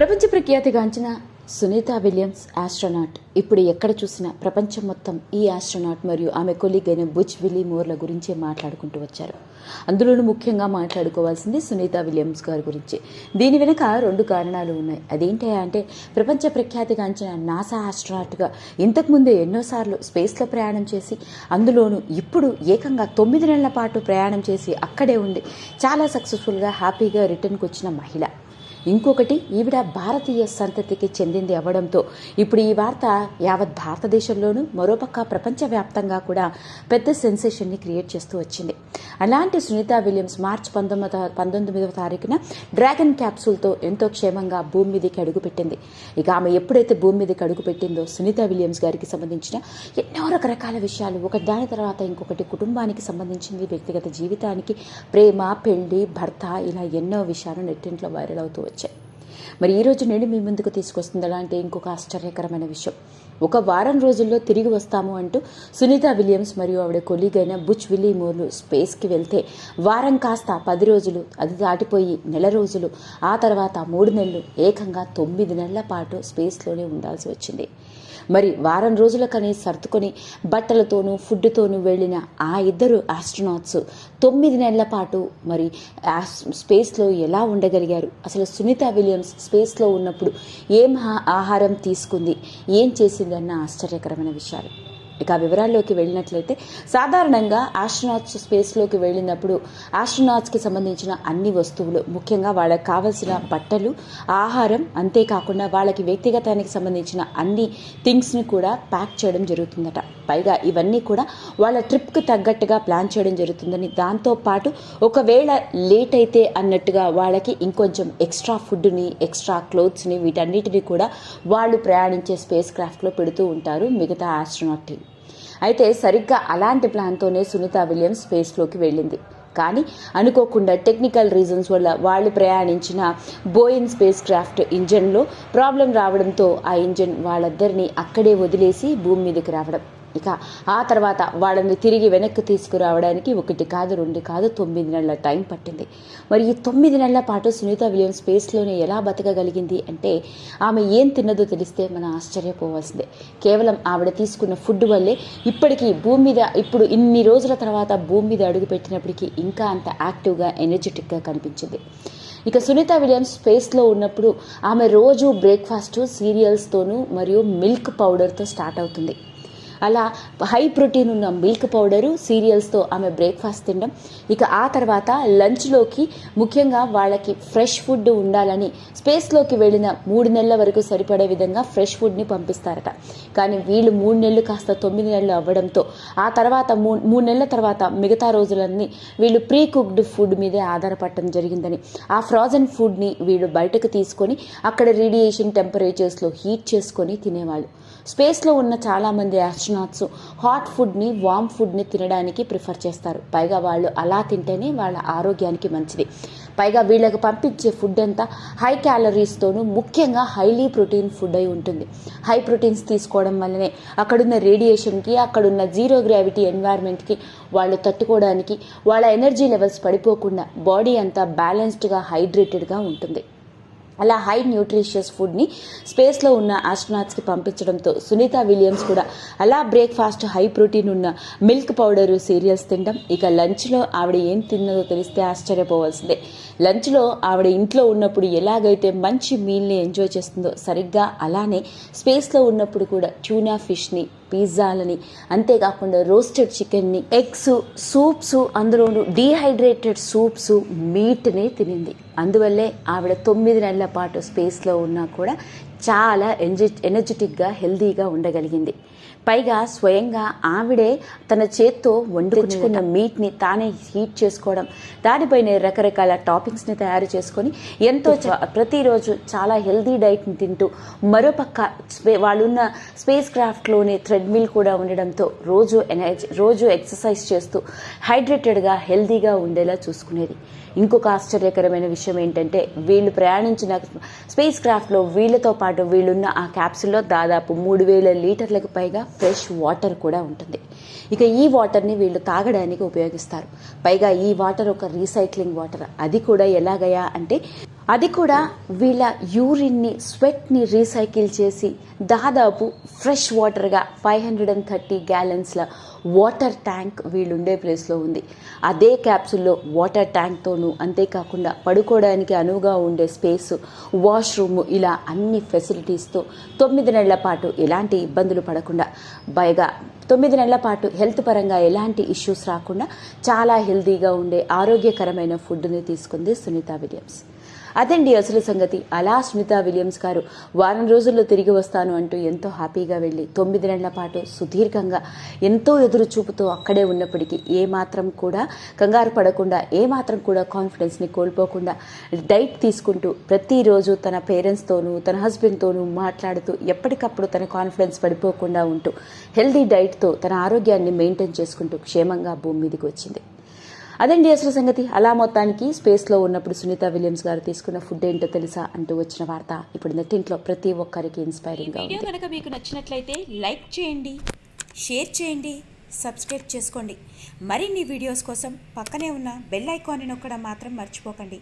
ప్రపంచ ప్రఖ్యాతిగాంచిన Sunitha Williams astronaut. ఇప్పుడు ఎక్కడ చూసినా ప్రపంచం మొత్తం ఈ ఆస్ట్రోనాట్ మరియు ఆమె కొలీగ్ అయిన బుచ్ విలీ మోర్ల గురించే మాట్లాడుకుంటూ వచ్చారు. అందులోనూ ముఖ్యంగా మాట్లాడుకోవాల్సింది సునీత విలియమ్స్ గారి గురించి. దీని వెనుక రెండు కారణాలు ఉన్నాయి. అదేంటి అంటే ప్రపంచ ప్రఖ్యాతిగాంచిన నాసా ఆస్ట్రోనాట్గా ఇంతకుముందే ఎన్నోసార్లు స్పేస్లో ప్రయాణం చేసి అందులోనూ ఇప్పుడు ఏకంగా తొమ్మిది నెలల పాటు ప్రయాణం చేసి అక్కడే ఉండి చాలా సక్సెస్ఫుల్గా హ్యాపీగా రిటర్న్కి వచ్చిన మహిళ. ఇంకొకటి ఈవిడ భారతీయ సంతతికి చెందింది అవ్వడంతో ఇప్పుడు ఈ వార్త యావత్ భారతదేశంలోనూ మరోపక్క ప్రపంచవ్యాప్తంగా కూడా పెద్ద సెన్సేషన్ని క్రియేట్ చేస్తూ వచ్చింది. అలాంటి సునీత విలియమ్స్ మార్చ్ పంతొమ్మిది పంతొమ్మిదవ తారీఖున డ్రాగన్ క్యాప్సూల్తో ఎంతో క్షేమంగా భూమి మీదకి అడుగుపెట్టింది ఇక ఆమె ఎప్పుడైతే భూమి మీదకి అడుగుపెట్టిందో సునీత విలియమ్స్ గారికి సంబంధించిన ఎన్నో రకరకాల విషయాలు ఒక దాని తర్వాత ఇంకొకటి కుటుంబానికి సంబంధించింది వ్యక్తిగత జీవితానికి ప్రేమ పెళ్ళి భర్త ఇలా ఎన్నో విషయాలు నెట్టింట్లో వైరల్ అవుతూ వచ్చాయి. మరి ఈ రోజు నేను మీ ముందుకు తీసుకొస్తుంది అలాంటి ఇంకొక ఆశ్చర్యకరమైన విషయం. ఒక వారం రోజుల్లో తిరిగి వస్తాము అంటూ సునీత విలియమ్స్ మరియు ఆవిడ కొలీగ్ అయిన బుచ్ విలీమోర్లు స్పేస్కి వెళ్తే వారం కాస్త పది రోజులు అది దాటిపోయి నెల రోజులు ఆ తర్వాత మూడు నెలలు ఏకంగా తొమ్మిది నెలల పాటు స్పేస్లోనే ఉండాల్సి వచ్చింది. మరి వారం రోజులకని సర్దుకొని బట్టలతోనూ ఫుడ్తోనూ వెళ్ళిన ఆ ఇద్దరు ఆస్ట్రోనాట్స్ తొమ్మిది నెలల పాటు మరి ఆస్ స్పేస్లో ఎలా ఉండగలిగారు? అసలు సునీత విలియమ్స్ స్పేస్లో ఉన్నప్పుడు ఏం ఆహారం తీసుకుంది? ఏం చేసిందన్న ఆశ్చర్యకరమైన విషయాలు. ఇక వివరాల్లోకి వెళ్ళినట్లయితే సాధారణంగా ఆస్ట్రోనాట్స్ స్పేస్లోకి వెళ్ళినప్పుడు ఆస్ట్రోనాట్స్కి సంబంధించిన అన్ని వస్తువులు ముఖ్యంగా వాళ్ళకి కావలసిన బట్టలు ఆహారం అంతేకాకుండా వాళ్ళకి వ్యక్తిగతానికి సంబంధించిన అన్ని థింగ్స్ని కూడా ప్యాక్ చేయడం జరుగుతుందట. పైగా ఇవన్నీ కూడా వాళ్ళ ట్రిప్కి తగ్గట్టుగా ప్లాన్ చేయడం జరుగుతుందని దాంతోపాటు ఒకవేళ లేట్ అయితే అన్నట్టుగా వాళ్ళకి ఇంకొంచెం ఎక్స్ట్రా ఫుడ్ని ఎక్స్ట్రా క్లోత్స్ని వీటన్నిటిని కూడా వాళ్ళు ప్రయాణించే స్పేస్ క్రాఫ్ట్లో పెడుతూ ఉంటారు మిగతా ఆస్ట్రోనాట్ టీం అయితే సరిగ్గా అలాంటి ప్లాన్తోనే సునీత విలియమ్స్ స్పేస్లోకి వెళ్ళింది. కానీ అనుకోకుండా టెక్నికల్ రీజన్స్ వల్ల వాళ్ళు ప్రయాణించిన బోయిన్ స్పేస్ క్రాఫ్ట్ ఇంజన్లో ప్రాబ్లం రావడంతో ఆ ఇంజన్ వాళ్ళిద్దరినీ అక్కడే వదిలేసి భూమి మీదకి రావడం. ఇక ఆ తర్వాత వాళ్ళని తిరిగి వెనక్కి తీసుకురావడానికి ఒకటి కాదు రెండు కాదు తొమ్మిది నెలల టైం పట్టింది. మరి ఈ తొమ్మిది నెలల పాటు సునీత విలియమ్స్ స్పేస్లోనే ఎలా బతకగలిగింది అంటే ఆమె ఏం తిన్నదో తెలిస్తే మనం ఆశ్చర్యపోవాల్సిందే. కేవలం ఆవిడ తీసుకున్న ఫుడ్ వల్లే ఇప్పటికీ భూమి మీద ఇప్పుడు ఇన్ని రోజుల తర్వాత భూమి మీద అడుగుపెట్టినప్పటికీ ఇంకా అంత యాక్టివ్గా ఎనర్జెటిక్గా కనిపించింది. ఇక సునీత విలియమ్స్ స్పేస్లో ఉన్నప్పుడు ఆమె రోజు బ్రేక్ఫాస్ట్ సీరియల్స్తోనూ మరియు మిల్క్ పౌడర్తో స్టార్ట్ అవుతుంది. అలా హై ప్రోటీన్ ఉన్న మిల్క్ పౌడరు సీరియల్స్తో ఆమె బ్రేక్ఫాస్ట్ తినడం. ఇక ఆ తర్వాత లంచ్లోకి ముఖ్యంగా వాళ్ళకి ఫ్రెష్ ఫుడ్ ఉండాలని స్పేస్లోకి వెళ్ళిన మూడు నెలల వరకు సరిపడే విధంగా ఫ్రెష్ ఫుడ్ని పంపిస్తారట. కానీ వీళ్ళు మూడు నెలలు కాస్త తొమ్మిది నెలలు అవ్వడంతో ఆ తర్వాత మూ మూడు నెలల తర్వాత మిగతా రోజులన్నీ వీళ్ళు ప్రీ కుక్డ్ ఫుడ్ మీదే ఆధారపడటం జరిగిందని. ఆ ఫ్రోజన్ ఫుడ్ని వీళ్ళు బయటకు తీసుకొని అక్కడ రేడియేషన్ టెంపరేచర్స్లో హీట్ చేసుకొని తినేవాళ్ళు. స్పేస్లో ఉన్న చాలామంది యాస్ట్రనాట్స్ హాట్ ఫుడ్ని వామ్ ఫుడ్ని తినడానికి ప్రిఫర్ చేస్తారు. పైగా వాళ్ళు అలా తింటేనే వాళ్ళ ఆరోగ్యానికి మంచిది. పైగా వీళ్ళకి పంపించే ఫుడ్ అంతా హై క్యాలరీస్తోనూ ముఖ్యంగా హైలీ ప్రోటీన్ ఫుడ్ అయి ఉంటుంది. హై ప్రోటీన్స్ తీసుకోవడం వల్లనే అక్కడున్న రేడియేషన్కి అక్కడున్న జీరో గ్రావిటీ ఎన్వైర్న్మెంట్కి వాళ్ళు తట్టుకోవడానికి వాళ్ళ ఎనర్జీ లెవెల్స్ పడిపోకుండా బాడీ అంతా బ్యాలెన్స్డ్గా హైడ్రేటెడ్గా ఉంటుంది. అలా హై న్యూట్రిషియస్ ఫుడ్ని స్పేస్లో ఉన్న ఆస్ట్రోనాట్స్కి పంపించడంతో సునీత విలియమ్స్ కూడా అలా బ్రేక్ఫాస్ట్ హై ప్రోటీన్ ఉన్న మిల్క్ పౌడరు సీరియల్స్ తినడం. ఇక లంచ్లో ఆవిడ ఏం తిన్నదో తెలిస్తే ఆశ్చర్యపోవాల్సిందే. లంచ్లో ఆవిడ ఇంట్లో ఉన్నప్పుడు ఎలాగైతే మంచి మీల్ని ఎంజాయ్ చేస్తుందో సరిగ్గా అలానే స్పేస్లో ఉన్నప్పుడు కూడా ట్యూనా ఫిష్ని పిజ్జాలని అంతేకాకుండా రోస్టెడ్ చికెన్ని ఎగ్స్ సూప్స్ అందులోనూ డీహైడ్రేటెడ్ సూప్స్ మీట్ని తినింది. అందువల్లే ఆవిడ తొమ్మిది నెలల పాటు స్పేస్లో ఉన్నా కూడా చాలా ఎనర్జెటిక్గా హెల్దీగా ఉండగలిగింది. పైగా స్వయంగా ఆవిడే తన చేత్తో వండుకున్న మీట్ని తానే హీట్ చేసుకోవడం దానిపైన రకరకాల టాపింగ్స్ని తయారు చేసుకొని ఎంతో చ- ప్రతిరోజు చాలా హెల్దీ డైట్ని తింటూ మరోపక్క స్పే వాళ్ళున్న స్పేస్ క్రాఫ్ట్లోనే థ్రెడ్మిల్ కూడా ఉండడంతో రోజు ఎనర్జీ రోజు ఎక్సర్సైజ్ చేస్తూ హైడ్రేటెడ్గా హెల్దీగా ఉండేలా చూసుకునేది. ఇంకొక ఆశ్చర్యకరమైన విషయం ఏంటంటే వీళ్ళు ప్రయాణించిన స్పేస్ క్రాఫ్ట్లో వీళ్ళతో పాటు వీళ్ళున్న ఆ క్యాప్సుల్లో దాదాపు మూడు వేల లీటర్లకు పైగా ఫ్రెష్ వాటర్ కూడా ఉంటుంది. ఇక ఈ వాటర్ని వీళ్ళు తాగడానికి ఉపయోగిస్తారు. పైగా ఈ వాటర్ ఒక రీసైక్లింగ్ వాటర్ అది కూడా ఎలాగయా అంటే అది కూడా వీళ్ళ యూరిన్ని స్వెట్ని రీసైకిల్ చేసి దాదాపు ఫ్రెష్ వాటర్గా ఫైవ్ హండ్రెడ్ అండ్ థర్టీ గ్యాలన్స్ల వాటర్ ట్యాంక్ వీళ్ళు ఉండే ప్లేస్లో ఉంది. అదే క్యాప్సుల్లో వాటర్ ట్యాంక్తోనూ అంతేకాకుండా పడుకోవడానికి అనువుగా ఉండే స్పేస్ వాష్రూమ్ ఇలా అన్ని ఫెసిలిటీస్తో తొమ్మిది నెలల పాటు ఎలాంటి ఇబ్బందులు పడకుండా పైగా తొమ్మిది నెలల పాటు హెల్త్ పరంగా ఎలాంటి ఇష్యూస్ రాకుండా చాలా హెల్తీగా ఉండే ఆరోగ్యకరమైన ఫుడ్ని తీసుకుంది సునీత విలియమ్స్. అదండి అసలు సంగతి. అలా సునీత విలియమ్స్ గారు వారం రోజుల్లో తిరిగి వస్తాను అంటూ ఎంతో హ్యాపీగా వెళ్ళి తొమ్మిది నెలల పాటు సుదీర్ఘంగా ఎంతో ఎదురు చూపుతూ అక్కడే ఉన్నప్పటికీ ఏ మాత్రం కూడా కంగారు పడకుండా ఏ మాత్రం కూడా కాన్ఫిడెన్స్ని కోల్పోకుండా డైట్ తీసుకుంటూ ప్రతిరోజు తన పేరెంట్స్తోనూ తన హస్బెండ్తోనూ మాట్లాడుతూ ఎప్పటికప్పుడు తన కాన్ఫిడెన్స్ పడిపోకుండా ఉంటూ హెల్దీ డైట్తో తన ఆరోగ్యాన్ని మెయింటైన్ చేసుకుంటూ క్షేమంగా భూమి మీదకి వచ్చింది. అదండి అసలు సంగతి. అలా మొత్తానికి స్పేస్లో ఉన్నప్పుడు సునీత విలియమ్స్ గారు తీసుకున్న ఫుడ్ ఏంటో తెలుసా అంటూ వచ్చిన వార్త ఇప్పుడు నెట్టింట్లో ప్రతి ఒక్కరికి ఇన్స్పైరింగ్గా వీడియో ఉంది. కనుక మీకు నచ్చినట్లయితే లైక్ చేయండి షేర్ చేయండి సబ్స్క్రైబ్ చేసుకోండి. మరిన్ని వీడియోస్ కోసం పక్కనే ఉన్న బెల్ ఐకాన్ని నొక్కడం మాత్రం మర్చిపోకండి.